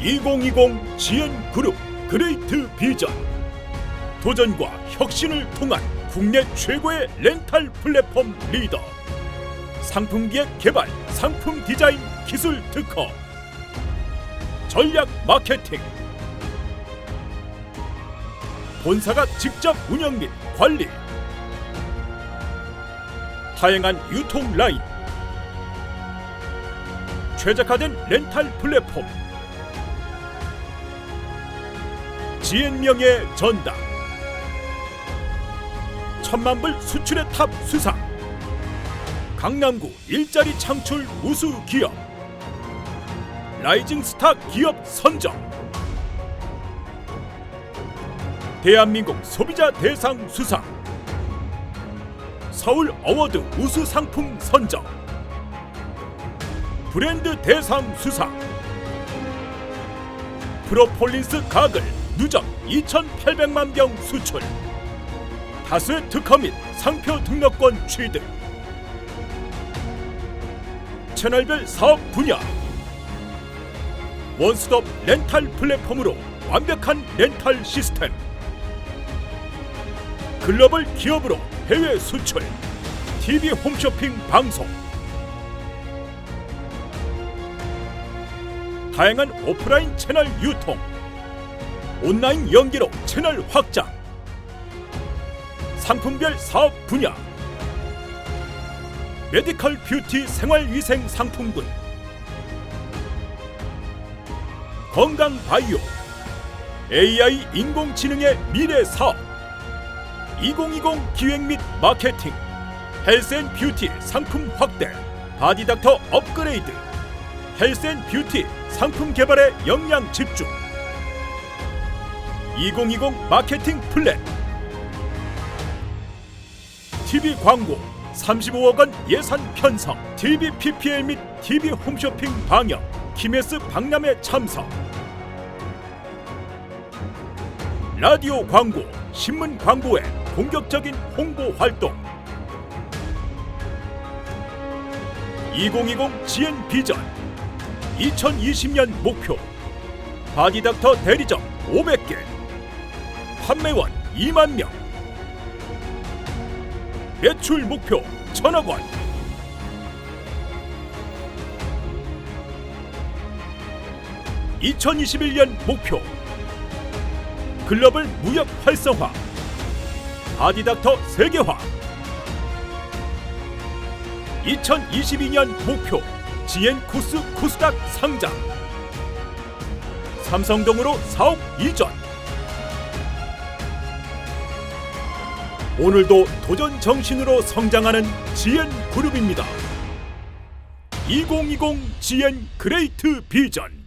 2020 GN 그룹 그레이트 비전. 도전과 혁신을 통한 국내 최고의 렌탈 플랫폼 리더. 상품 기획 개발 상품 디자인 기술 특허. 전략 마케팅. 본사가 직접 운영 및 관리. 다양한 유통 라인 최적화된 렌탈 플랫폼. 지앤명예 전당. 천만불 수출의 탑 수상. 강남구 일자리 창출 우수 기업. 라이징 스타 기업 선정. 대한민국 소비자 대상 수상. 서울 어워드 우수 상품 선정 브랜드 대상 수상. 프로폴린스 가글 누적 2,800만 병 수출. 다수의 특허 및 상표 등록권 취득. 채널별 사업 분야. 원스톱 렌탈 플랫폼으로 완벽한 렌탈 시스템. 글로벌 기업으로 해외 수출. TV 홈쇼핑 방송 다양한 오프라인 채널 유통 온라인 연계로 채널 확장 상품별 사업 분야 메디컬 뷰티 생활위생 상품군 건강 바이오 AI 인공지능의 미래 사업 2020 기획 및 마케팅 헬스앤 뷰티 상품 확대 바디닥터 업그레이드 헬스앤 뷰티 상품 개발에 역량 집중. 2020 마케팅 플랜 TV 광고 35억 원 예산 편성. TV PPL 및 TV 홈쇼핑 방영 키메스 박람회 참석. 라디오 광고 신문 광고의 본격적인 홍보 활동. 2020 GN 비전 2020년 목표. 바디닥터 대리점 500개. 판매원 2만 명. 매출 목표 천억 원. (2021년) 목표. 글로벌 무역 활성화. 아디닥터 세계화. 2022년 목표 지엔 쿠스 쿠스닥 상장. 삼성동으로 사업 이전. 오늘도 도전 정신으로 성장하는 지엔 그룹입니다. 2020 지엔 그레이트 비전